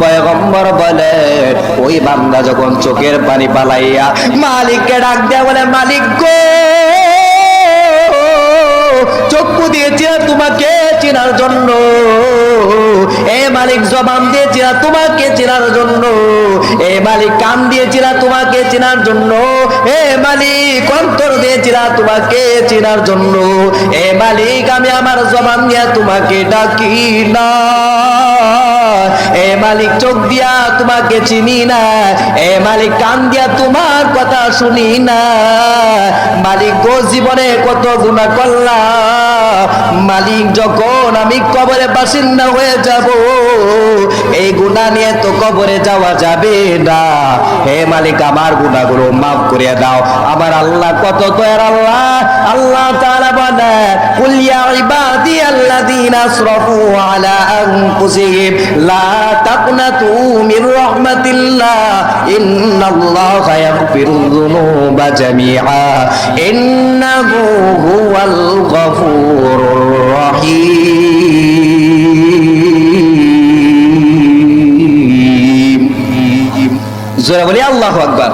পয়গম্বর বলে, ওই বান্দা যখন চোখের পানি পালাইয়া মালিককে ডাক দেয়া বলে, মালিক গো, চক্ষু দিয়েছিলাম তোমাকে চেনার জন্য। এ মালিক জবান দিয়েছিলাম তোমাকে চেনার জন্য। এ মালিক কান দিয়েছিলাম তোমাকে চেনার জন্য। এ মালিক অন্তর দিয়েছিলাম তোমাকে চেনার জন্য। এ মালিক, আমি আমার জবান দিয়া তোমাকে ডাকি না। এ মালিক চোখ দিয়া তোমাকে চিনি না, এ মালিক কান দিয়া তোমার কথা শুনি না। মালিক গো জীবনে কত গুণা করলাম। মালিক, যখন আমি কবরে বাসিন্দা হয়ে যাব, এই গুণা নিয়ে তো কবরে যাওয়া যাবে না। হে মালিক, আমার গুণাগুলো মাফ করে দাও। আমার আল্লাহ কত দয়ার আল্লাহ। আল্লাহ তাআলা বলে, কুল ইয়া ইবাদি আল্লাযীনা আসরাফু আলা আনফুসিহিম, লা ইন্নাহু হুয়াল গফুরুর রহিম। জোরা বলি আল্লাহ আকবার।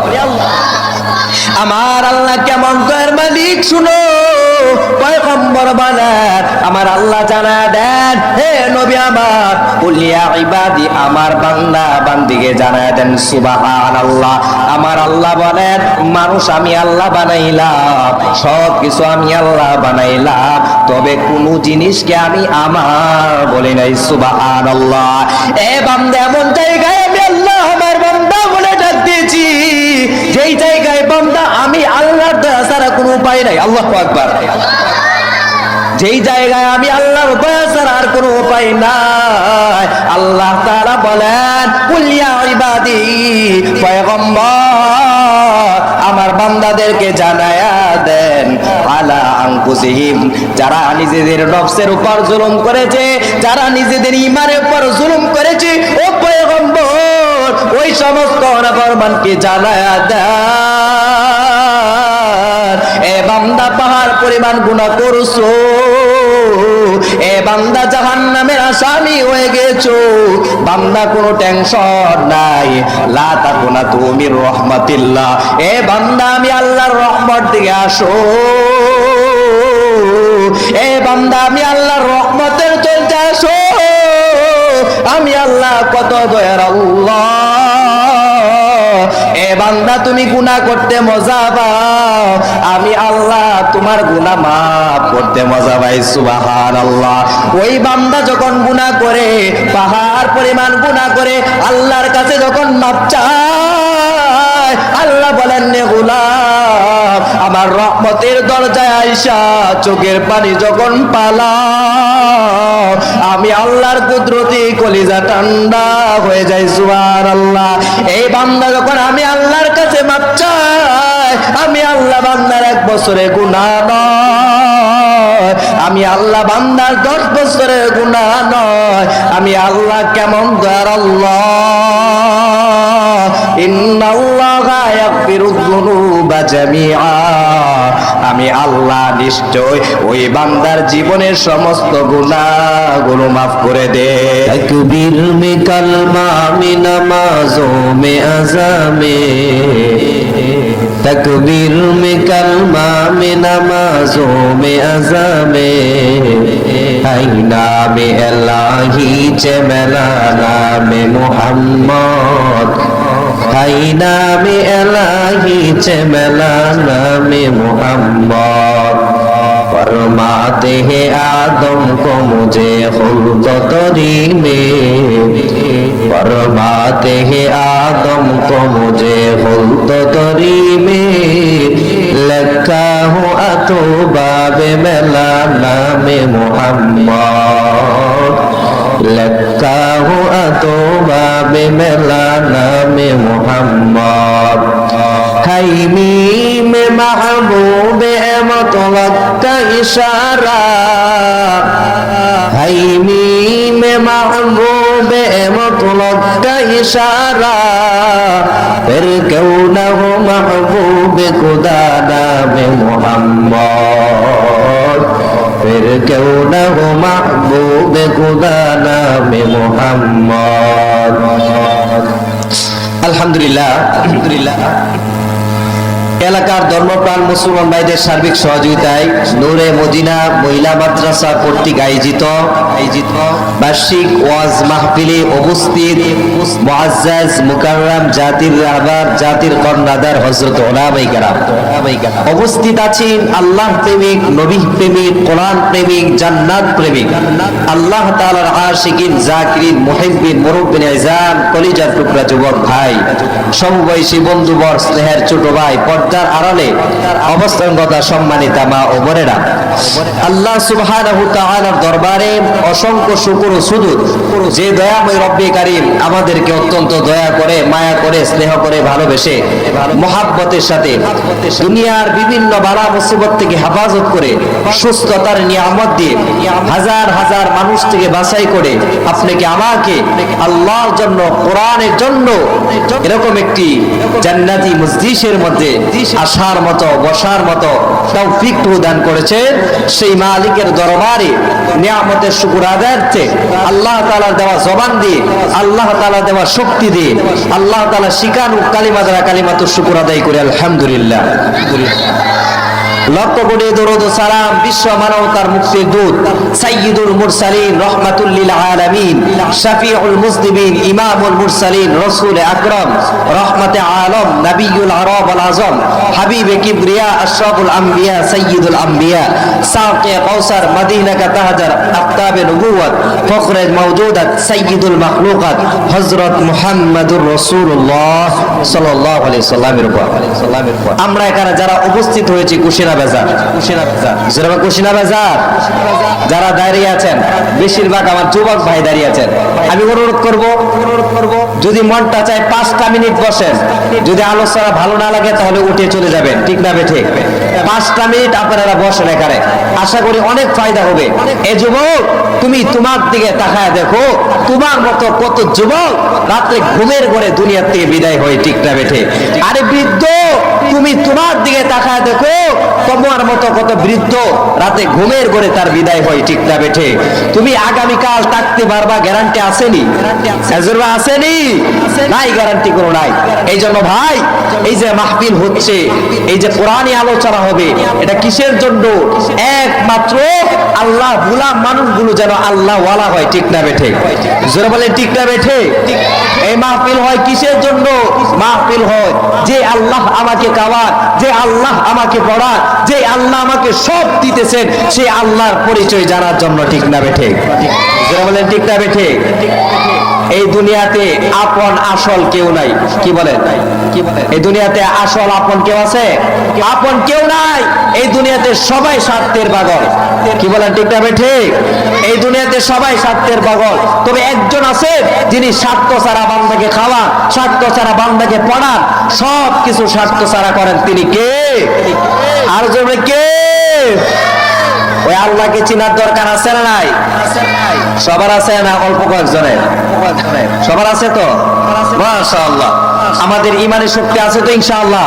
আমার আল্লাহ কেমন দয়ার মালিক শুনো। পয়গম্বর বলেন আমার আল্লাহ জানা দেন, হে নবী আমার। কুলিয়া ইবাদি, আমার বান্দা বান্দিকে জানা দেন, সুবহানাল্লাহ। আমার আল্লাহ বলেন, মানুষ আমি আল্লাহ বানাইলাম সব কিছু আমি আল্লাহ বানাইলাম, তবে কোনো জিনিসকে আমি আমার বলি নাই, সুবহানাল্লাহ। এ বান্দা এমন জায়গায় উপায় নাই, আল্লাহ আকবার যেই জায়গায় আমি আল্লাহর দয়া ছাড়া আর কোনো উপায় নাই, আল্লাহ তাআলা বলেন কুলিয়া পয়গম্বর, আমার বান্দাদেরকে জানায়া দেন, আলা আনফুসিহিম, যারা নিজেদের নফসের উপর জুলুম করেছে, যারা নিজেদের ইমানের উপর জুলুম করেছে, ও পয়গম্বর, ওই সমস্ত অনাফরমানকে জানায়া দেন। এ বান্দা পাহাড় পরিমাণ গুণা করছ। এ বান্দা জাহান নামের আসামি হয়ে গেছো। বান্দা কোনো টেনশন নাই। লা তাকুনা তুমি রহমাতিল্লাহ। এ বান্দা, আমি আল্লাহর রহমত দিকে আসো। এ বান্দা, আমি আল্লাহর রহমতের চলতে আসো। আমি আল্লাহ কত দয়ার আল্লাহ। এ বান্দা, তুমি গুনাহ করতে মজা পাও। আমি আল্লাহ তোমার গুনাহ মাফ করতে মজা পাই, সুবহানাল্লাহ। ওই বান্দা যখন গুনাহ করে, পাহাড় পরিমাণ গুনাহ করে, আল্লাহর কাছে যখন মাপ চায়, আল্লাহ বলেন, নে গোলাম, আমার রহমতের দরজায় আইসা চোখের পানি যখন পালা আমি আল্লাহর কুদরতি কলিজা ঠান্ডা হয়ে যায় সুবার আল্লাহ এই বান্দা যখন, আমি আল্লাহর কাছে মাপ বছরে গুণা নয়। আমি আল্লাহ বান্দার দশ বছরে গুণা নয়। আমি আল্লাহ কেমন দয়ার আল্লাহ। আমি আল্লাহ নিশ্চয় ওই বান্দার জীবনের সমস্ত গুণাগুলো মাফ করে দে। তকবীর মে কালমা মে নামাজো মে আজামে তকবীর মে কালমা মে নামাজো মে আজামে আইনা মে এলাহি চেমেলা নামে হাই নামে এলাহি চেমেলা নামে মোহাম্মদ। ফরমাতে হে আদম কমুজে মুঝে খুলক তরি মে। ফরমাতে হে আদম কমুজে মুঝে খুলক তরি মে। লখা হু বাবে মেলা নামে মোহাম্মদ। لكاه أتوبا بملانا محمد هيميم محبوب مطلقت إشارة هيميم محبوب مطلقت إشارة এর কেউ না হো মাহবুবে খুদা নামে মোহাম্মদ ফের কেউ না হো মাহবুবে খুদা নামে মোহাম্মদ। আলহামদুলিল্লাহ আলহামদুলিল্লাহ। এলাকার ধর্মপ্রাণ মুসলমান ভাইদের সার্বিক সহযোগিতায় নূরে মদিনা মহিলা মাদ্রাসা কর্তৃক আয়োজিত আয়োজিত বার্ষিক ওয়াজ মাহফিলে উপস্থিত মুআজ্জাজ মুকাররাম জাতির রাহবার জাতির কর্ণাদার হযরত ওলামাই উপস্থিত আছেন আল্লাহ প্রেমিক, নবী প্রেমিক, কোরআন প্রেমিক, জান্নাত প্রেমিক। আল্লাহ তাআলার আশিকিন, জাকিরিন, মুহিব্বিন, মুরব্বিন কলিজার টুকরা যুবক ভাই, সমবয়সী বন্ধুবর, স্নেহের ছোট ভাই পর্দার আড়ালে অবস্থানগত সম্মানিতা মা ও বোনেরা। আল্লাহ সুবহানাহু তাআলার দরবারে অসংখ্য শুকর ও সুজুদ যে দয়াময় রব্বে কারীম আমাদেরকে অত্যন্ত দয়া করে, মায়া করে, স্নেহ করে, ভালোবেসে, মহাব্বতের সাথে দুনিয়ার বিভিন্ন বালা মুসিবত থেকে হেফাজত করে, সুস্থতার নিয়ামত দিয়ে হাজার হাজার মানুষ থেকে বাছাই করে আপনাকে, আমাকে আল্লাহর জন্য, কোরআনের জন্য এরকম একটি জান্নাতি মসজিদের মধ্যে আসার মতো, বসার মতো তৌফিক প্রদান করেছে। সেই মালিকের দরবারে নিয়ামতের শুকুর আদায়ার্থে আল্লাহ তাআলার দেওয়া জবান দিয়ে, আল্লাহ তাআলা দেওয়া শক্তি দিয়ে, আল্লাহ তাআলা শিকানু কালিমা দ্বারা কালিমাত শুকুর আদায় করে। আলহামদুলিল্লাহ। লক্ষ কোটি দরুদ সালাম বিশ্ব মানবতার মুক্তির দূত সাইয়্যিদুল মুরসালিন রহমাতুল্লিল আলামিন, শাফিউল মুসলিমিন, ইমামুল মুরসালিন, রাসূল আকরাম, রহমতে আলম নবিয়ুল আরব আল আজম, হাবিবে কিবরিয়া, আশরাফুল আম্বিয়া, সাইয়্যিদুল আম্বিয়া, সাকে কৌসার মদিনা কা তাহাজার, আফতাবে নবুওয়াত ফখরে মওজুদাত সাইয়্যিদুল মাখলুকাত, হযরত মুহাম্মাদুর রাসূলুল্লাহ সাল্লাল্লাহু আলাইহি সাল্লামের উপর। আমরা এখানে যারা উপস্থিত হয়েছি কুশিনা বাজার কুশিনা বাজার যারা কুশিনা বাজার যারা দাঁড়িয়ে আছেন বেশিরভাগ আমার যুবক ভাই দাঁড়িয়ে আছেন। আমি অনুরোধ করব অনুরোধ করব। যদি মনটা চায় পাঁচটা মিনিট বসেন যদি আলোচনা ভালো না লাগে তাহলে উঠে চলে যাবেন। ঠিক না ঠিক পাঁচটা মিনিট আপনারা বসেন এখানে। আশা করি অনেক ফায়দা হবে। এ যুবক তুমি তোমার দিকে তাকায় দেখো। তোমার মতো কত যুবক রাত্রে ঘুমের ঘরে দুনিয়ার থেকে বিদায় হয় ঠিক না বেঠে আরে বৃদ্ধ তুমি তোমার দিকে তাকায় দেখো তোমার মতো কত বৃদ্ধ রাতে ঘুমের ঘরে তার বিদায় হয় ঠিক না বেঠে? তুমি আগামীকাল থাকতে পারবা গ্যারান্টি আসেনি। আসেনি। নাই গ্যারান্টি কোনো নাই। এই জন্য ভাই এই যে মাহফিল হচ্ছে এই যে কোরআনই আলোচনা হবে এটা কিসের জন্য? একমাত্র আল্লাহ গুলাম মানুষগুলো যেন আল্লাহ ওয়ালা হয় ঠিক না বেঠে? জোরে বলে ঠিক না বেঠে। এই মাহফিল হয় কিসের জন্য? মাহফিল হয় যে আল্লাহ আমাকে খাওয়ার যে আল্লাহ আমাকে পড়ার যে আল্লাহ আমাকে সব দিতেছেন, সে আল্লাহর পরিচয় জানার জন্য ঠিক না বেঠে বলেন, ঠিক না বেঠে এই দুনিয়াতে আপন আসল কেউ নাই, কি বলেন? এই দুনিয়াতে আসল আপন কেউ আছে? আপন কেউ নাই। এই দুনিয়াতে সবাই স্বার্থের পাগল। কি বলেন, ঠিক না ঠিক। এই দুনিয়াতে সবাই স্বার্থের পাগল। তবে একজন আছে যিনি স্বার্থ ছাড়া বান্দাকে খাওয়ান স্বার্থ ছাড়া বান্দাকে পড়ান সব কিছু স্বার্থ ছাড়া করেন। তিনি কে? আর কে? ওই আল্লাহকে চিনার দরকার আছে না নাই? সবার আছে না অল্প কয়েকজনের? সবার আছে তো? মাশাআল্লাহ। আমাদের ইমানের শক্তি আছে তো ইনশাআল্লাহ?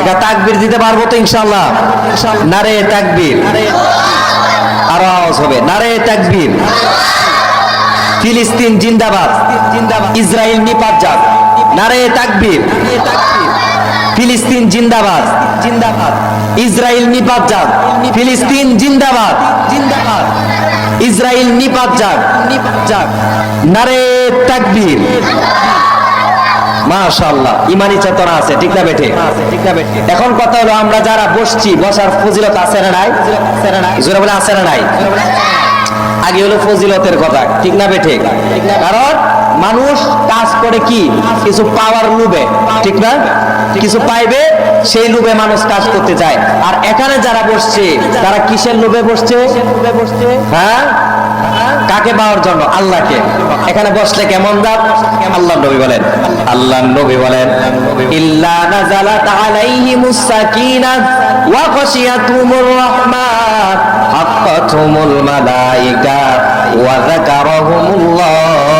এটা তাকবীর দিতে পারব তো ইনশাআল্লাহ? নারে তাকবীর। আরও আওয়াজ হবে। নারে তাকবীর। ফিলিস্তিন জিন্দাবাদ। ইসরায়েল নিপাত যাক নারে তাকবীর। ফিলিস্তিন জিন্দাবাদ। জিন্দাবাদ। ইসরায়েল নিপাত যাক। ফিলিস্তিন জিন্দাবাদ। জিন্দাবাদ। ইসরায়েল নিপাত যাক। নিপাত যাক। নারে তাকবীর। মাশাআল্লাহ। ইমানি চেতনা আছে ঠিক না বেঠে? ঠিক না বেঠে। এখন কথা হলো আমরা যারা বসছি বসার ফজিলত আছে না নাই? জোরে বলে আছে না নাই? আগে হলো ফজিলতের কথা ঠিক না বেঠে। কারণ মানুষ কাজ করে কি? কিছু পাওয়ার লোভে, ঠিক না? কিছু পাইবে, সেই লোভে মানুষ কাজ করতে চায় আর এখানে যারা বসছে, তারা কিসের লোভে বসছে? হ্যাঁ? কাকে পাওয়ার জন্য? আল্লাহকে। এখানে বসলে কেমন দাম? আল্লাহ নবী বলেন। আল্লাহ নবী বলেন, ইল্লা নাজালাত আলাইহিমুস সাকিনাত ওয়া খাশিয়াতুমুর রাহমাত। হাক্কাতুমুল মালাইকা ওয়া যাকারাহুমুল্লাহু।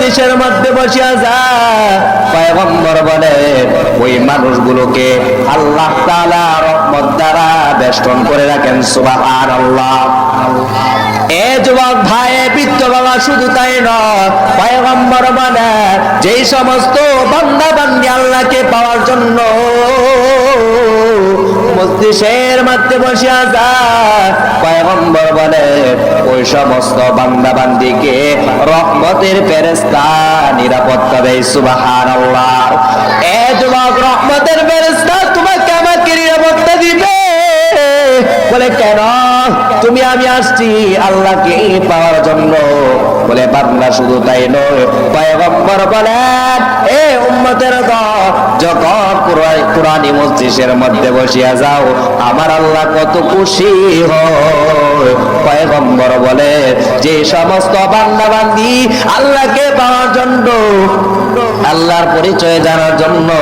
মসজিদের মধ্যে বসিয়া যায়। পয়গম্বর বলেন ওই মানুষগুলোকে আল্লাহ তাআলা রহমত দ্বারা বেষ্টন করে রাখেন, সুবহানাল্লাহ। এ যুবক ভাই বৃত্ত বাবা শুধু তাই নয়, পয়গম্বর মানে যেই সমস্ত বান্দা বান্দি আল্লাহকে পাওয়ার জন্য মসজিদের মধ্যে যায় পয়গম্বর বলেন ওই সমস্ত বান্দা বান্দিকে রহমতের ফেরেশতা নিরাপত্তা দেয় সুবহানাল্লাহ। এ যুবক, রহমতের ফেরেশতা তোমাকে আমাকে নিরাপত্তা দিবে। বলে, কেন? তুমি আমি আসছি আল্লাহকে পাওয়ার জন্য। বলে, বান্দা শুধু তাই নয়। পয়গম্বর বলেন এ উম্মতের দল যখন কোরআন- মধ্যে বসিয়া যাও, আমার আল্লাহ কত খুশি হয়। বলে, যে সমস্ত বান্দা বান্দি আল্লাহকে পাওয়ার জন্য, আল্লাহর পরিচয় জানার জন্য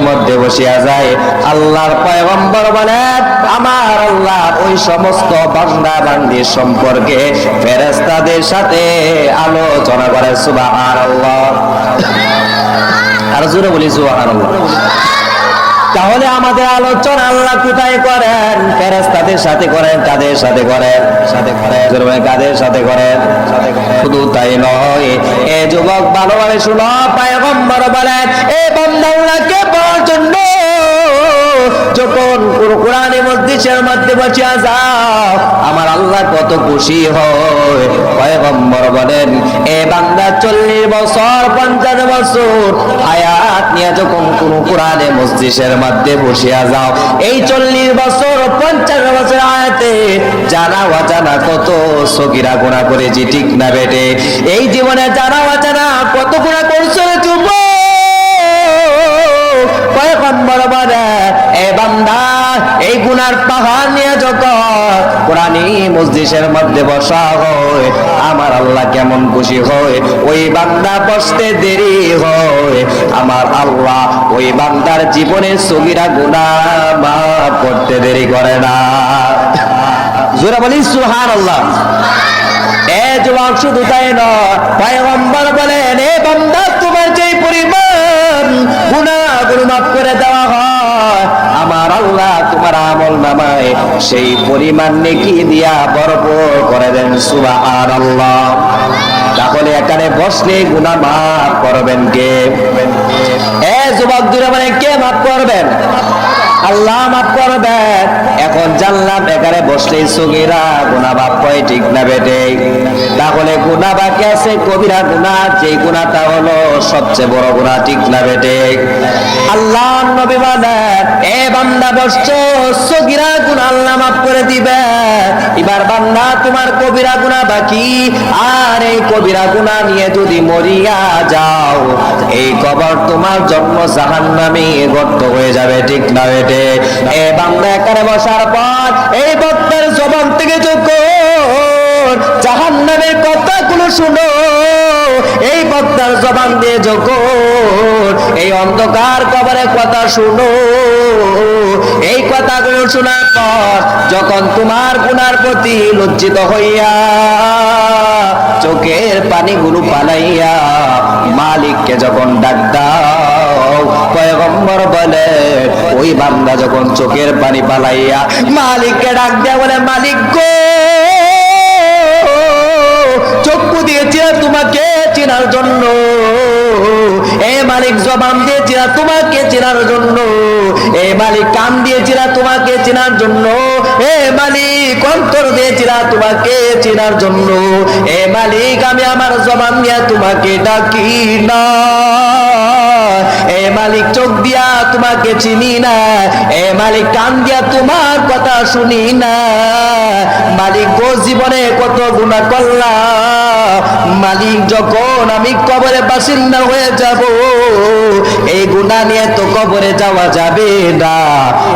মধ্যে বসিয়া যায়। আল্লাহর পয়গম্বর বলেন আমার আল্লাহ ওই সমস্ত বান্দা বান্দি সম্পর্কে ফেরেস্তাদের সাথে আলোচনা করে, সুবহানাল্লাহ। জোরে বলি, সুবহানাল্লাহ। তাহলে আমাদের আলোচনা আল্লাহ কোথায় করেন? ফেরেস্তাদের সাথে করেন, কাদের সাথে করেন? সাথে করেন। কাদের সাথে করেন? সাথে করেন। শুধু তাই নয়, এ যুবক ভালোভাবে শুনো, পায়গম্বর বলেন, এ বন্ধ আল্লাহকে পাওয়ার জন্য যখন কোরআনে মসজিদের মধ্যে বসিয়া যাও আমার আল্লাহ কত খুশি হয়। পয়গম্বর বলেন, এ বান্দা, চল্লিশ বছর, পঞ্চাশ বছর হায়াত নিয়ে যখন কোন কোরআনে মসজিদের মধ্যে বসিয়া যাও এই চল্লিশ বছর, পঞ্চাশ বছর আয়াতে জানা অজানা কত সকিরা গুণা করেছি, ঠিক না বেটে? এই জীবনে জানা অজানা কত গুণা করছ যুবক পয়গম্বর বলে এ বান্দা, এই গুনার পাহাড় নিয়ে কোরআনী মধ্যে বসা হয়, আমার আল্লাহ কেমন খুশি হয়? ওই বান্দা বসতে দেরি হয়। আমার আল্লাহ ওই বান্দার জীবনের সগিরা করতে দেরি করে না। জোরা বলি সুহান আল্লাহ এ যুবক শুধু তাই নয় বলেন, এ বান্দা তোমার গুনাহগুলো মাফ করে দেওয়া হয়। আমার আল্লাহ তোমার আমল নামায় সেই পরিমাণ নেকি দিয়া বরফ করে দেন, সুবহানাল্লাহ। তাহলে এখানে বসলে গুণা মাফ করবেন কে? এ যুবক দূরে মানে কে মাফ করবেন? আল্লাহ মাফ করবেন এখন জানলাম এখানে বসলে সগিরা গুনা বাপ কয় ঠিক না বেটে তাহলে গুনা বাকি আছে কবিরা গুনা যে গুনাটা হলো সবচেয়ে বড় গুনা ঠিক না বেটে আল্লাহ নবী বলেন এ বান্দা বসছো সগিরা গুনা আল্লাহ মাফ করে দিবে। এবার বান্দা, তোমার কবিরা গুনা বাকি, আর এই কবিরা গুনা নিয়ে যদি মরিয়া যাও, এই কবর তোমার জন্ম জাহান্নামী গর্ত হয়ে যাবে, ঠিক না বেটে? এ বান্দা এখানে বসার পর এই বক্তার জবান থেকে যখন জাহান্নামের কথাগুলো শুনো, এই বক্তার জবান দিয়ে যখন এই অন্ধকার কবরের কথা শুনো। এই কথাগুলো শোনার পর যখন তোমার গুনার প্রতি লজ্জিত হইয়া চোখের পানি পানিগুলো পালাইয়া মালিককে যখন ডাক দাও বলে, ওই বান্দা যখন চোখের পানি পালাইয়া মালিককে ডাক দেয়া বলে, মালিক গো চক্ষু দিয়েছে তোমাকে চেনার জন্য। এ মালিক জবান দিয়েছিল তোমাকে চেনার জন্য। এ মালিক কান দিয়েছিল তোমাকে চেনার জন্য। এ মালিক অন্তর দিয়েছিল তোমাকে চেনার জন্য। এ মালিক, আমি আমার জবান দিয়ে তোমাকে ডাকি না। মালিক, চোখ দিয়া তোমাকে চিনি না। এ মালিক, কান দিয়া তোমার কথা শুনি না। মালিক, গো জীবনে কত গুণা করলাম। মালিক, যখন আমি কবরে বাসিন্দা হয়ে যাব, এই গুণা নিয়ে তো কবরে যাওয়া যাবে না।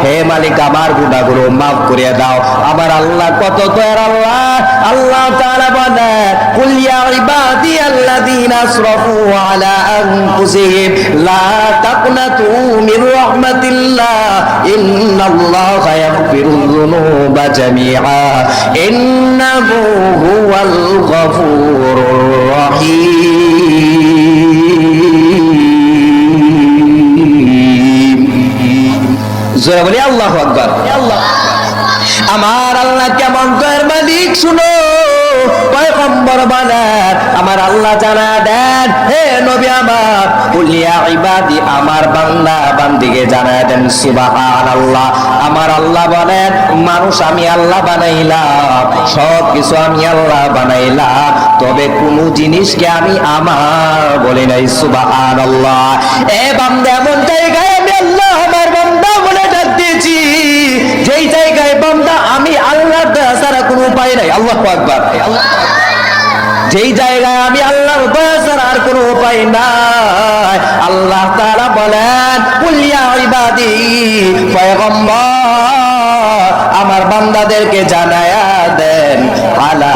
হে মালিক, আমার গুণাগুলো মাফ করে দাও। আমার আল্লাহ কত দয়ার আল্লাহ। আল্লাহ তাআলা বলে, কুল ইয়া ইবাদি আল্লাযীনা আসরাফু আলা আনফুসিহিম, লা আমার আল্লাহ কেমন মালিক শুনো পয়গম্বর বলেন আল্লাহ জানা দেন, হে নবী আমার। কুলিয়া ইবাদি, আমার বান্দা বান্দিকে জানা দেন, সুবহানাল্লাহ। আমার আল্লাহ বলেন, মানুষ আমি আল্লাহ বানাইলাম সব কিছু আমি আল্লাহ বানাইলাম, তবে কোন জিনিসকে আমি আমার বলি নাই, সুবহানাল্লাহ। এ বান্দা এমন জায়গায় আমি আল্লাহ, আমার বান্দা বলে ডাক দিয়েছি। যেই জায়গায় বান্দা আমি আল্লাহ ছাড়া কোনো উপায় নাই, আল্লাহ আকবার। যেই জায়গায় আমি আর কোনো উপায় নাই। আল্লাহ তাআলা বলেন ইবাদি, পয়গম্বর, আমার বান্দাদেরকে জানায়া দেন, আলা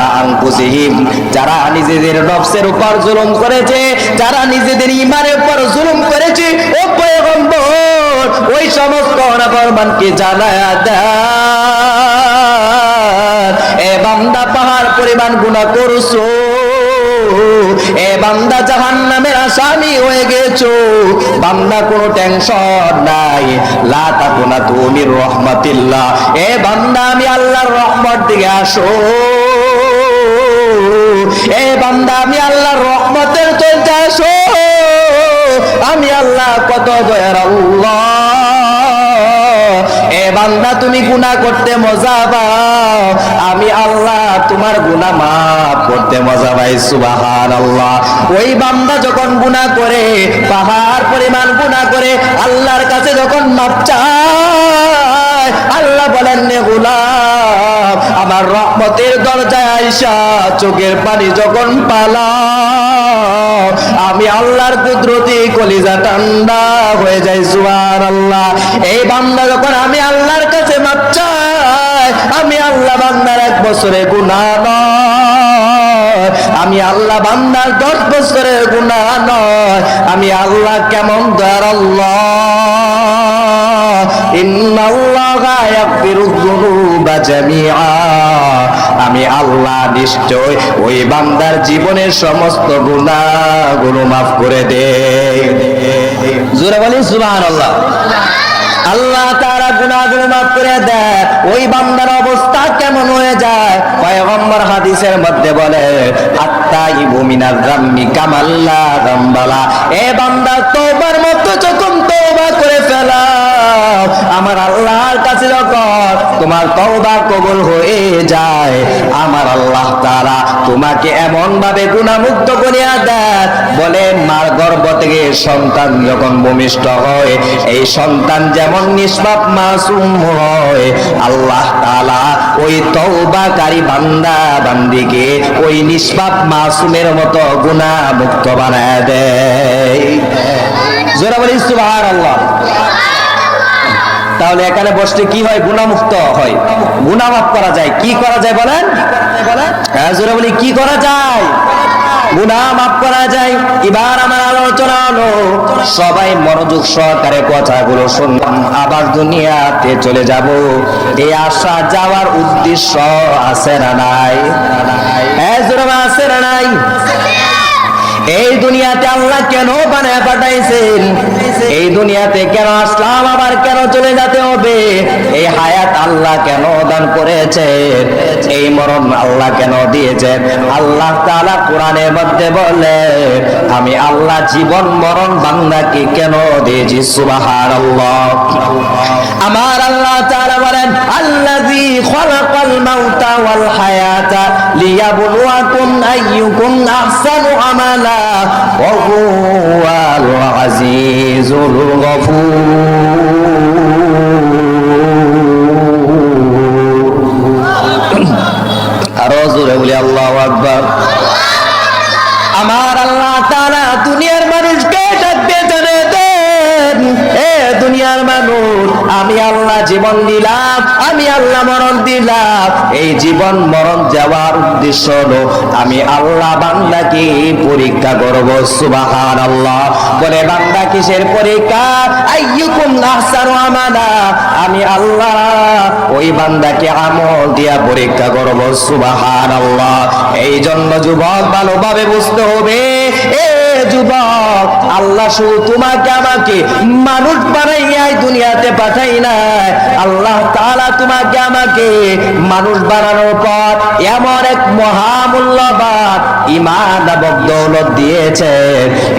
যারা নিজেদের নফসের উপর জুলুম করেছে, যারা নিজেদের ইমানের উপর জুলুম করেছে, ও পয়গম্বর, ওই সমস্ত অনাফরমানকে জানায়া দেন। এ বান্দা পাহাড় পরিমাণ গুণা করছ। এ বান্দা জাহান নামের আসামি হয়ে গেছো। বান্দা, কোনো টেনশন নাই। লা তাকুনা তুমি রহমাতিল্লাহ। এ বান্দা, আমি আল্লাহর রহমত দিকে আসো। এ বান্দা, আমি আল্লাহর রহমতের চলতে আসো। আমি আল্লাহ কত দয়ার আল্লাহ। এ বান্দা, তুমি গুনাহ করতে মজা পাও। আমি আল্লাহ তোমার গুনাহ মাফ করতে মজা পাই, সুবহানাল্লাহ। ওই বান্দা যখন গুনাহ করে, পাহাড় পরিমাণ গুনাহ করে, আল্লাহর কাছে যখন মাপ চায়, আল্লাহ বলেন, নে আমার রহমতের দরজায় আইসা চোখের পানি যখন পালা আমি আল্লাহর কুদরতি কলিজা ঠান্ডা হয়ে যায় সুবহান আল্লাহ এই বান্দা যখন, আমি আল্লাহর কাছে মাপ চাই আল্লাহ বান্দার এক বছরে গুনাহ নয়। আমি আল্লাহ বান্দার দশ বছরের গুনাহ নয়। আমি আল্লাহ কেমন দয়ার আমি আল্লাহ নিশ্চয় ওই বান্দার জীবনের সমস্ত গুনাহগুলো মাফ করে দেই জোরে বলি আল্লাহ গুনাহগুলো ওই বান্দার অবস্থা কেমন হয়ে যায়? হাদিসের মধ্যে বলে এ বান্দা তোবার মতো যখন তোবা করে তোমার তওবা কবুল হয়ে যায়। আমার আল্লাহ তাআলা তোমাকে এমন ভাবে গুণামুক্ত করিয়া দেয় বলে মার গর্ভ থেকে সন্তান যখন ভূমিষ্ঠ হয়, এই সন্তান যেমন নিষ্পাপ মাসুম হয়, আল্লাহ তাআলা ওই তওবাকারী বান্দা বান্দিকে ওই নিষ্পাপ মাসুমের মতো গুণামুক্ত বানায় দেয়। জোরা বলি সুবহানাল্লাহ। তাহলে এখানে বসলে কি হয়? গুণামুক্ত হয়। গুণা মাফ করা যায়। কি করা যায় বলেন? হ্যাঁ বলি, কি করা যায়? গুণা মাফ করা যায়। এবার আমার আলোচনা হলো, সবাই মনোযোগ সহকারে কথাগুলো শুনলাম। আবার দুনিয়াতে চলে যাব। এই আসা যাওয়ার উদ্দেশ্য আছে না নাই? হ্যাঁ আছে না নাই? এই দুনিয়াতে কেন বানায় পাঠাইছেন? এই দুনিয়াতে কেন আসলাম, আবার কেন চলে যেতে হবে? এই হায়াত আল্লাহ কেন দান করেছেন এই মরণ আল্লাহ কেন দিয়েছেন আল্লাহ তাআলা কোরআনের মধ্যে বলে, আমি আল্লাহ জীবন মরণ বান্দাকে কেন দিয়েছি? সুবহানাল্লাহ। আমার আল্লাহ তাআলা বলেন, আল্লাযী খালাকাল মাউতা ওয়াল হায়াতা লিয়াবলুয়াকুম আইয়ুকুম আহসানু আমালা ওয়া হুয়াল আজিজুল গফুর আরও জোরে আমি আল্লাহ জীবন দিলাম, আমি আল্লাহ মরণ দিলাম। এই জীবন মরণ যাওয়ার উদ্দেশ্য হলো, আমি আল্লাহ বান্দাকে পরীক্ষা করব সুবাহান আল্লাহ বলে, বান্দা কিসের পরীক্ষা? আইয়ুকুম আহসানু আমালা। আমি আল্লাহ ওই বান্দাকে আমল দিয়া পরীক্ষা করব সুবাহান আল্লাহ এই জন্য যুবক, ভালোভাবে বুঝতে হবে, এ যুবক, আল্লাহ শুধু তোমাকে আমাকে মানুষ বানাইয়া এই দুনিয়াতে পাঠাই নাই। আল্লাহ তোমাকে আমাকে মানুষ বানানোর পর এমন এক ইমান নামক দৌলত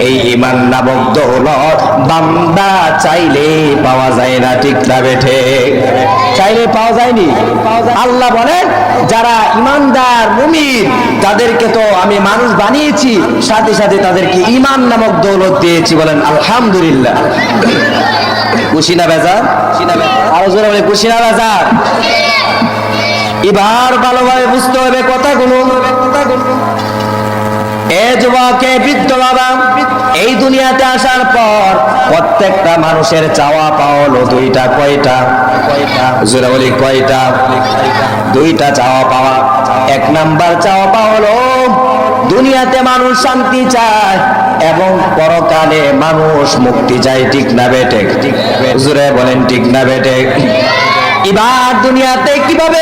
এই ইমান নামক দৌলত বান্দা চাইলে পাওয়া যায় না, ঠিক চাইলে পাওয়া যায়নি? আল্লাহ বলেন, যারা ইমানদার মুমিন, তাদেরকে তো আমি মানুষ বানিয়েছি, সাথে সাথে তাদেরকে ইমান নামক দৌলত দিয়েছি বলেন, আলহামদুলিল্লাহ। খুশি না বেজার? আরও জোরে বলে খুশি না বেজার? এবার ভালোভাবে বুঝতে হবে কথাগুলো। এ বৃদ্ধ বাবা, এই দুনিয়াতে আসার পর প্রত্যেকটা মানুষের চাওয়া পাওয়া হলো দুইটা, কয়টা? কয়টা বলি, কয়টা? দুইটা চাওয়া পাওয়া। এক নাম্বার চাওয়া পাওয়া দুনিয়াতে মানুষ শান্তি চায় এবং পরকালে মানুষ মুক্তি চায়, ঠিক না বেটে জোরে বলেন, ঠিক না বেটে এবার দুনিয়াতে কীভাবে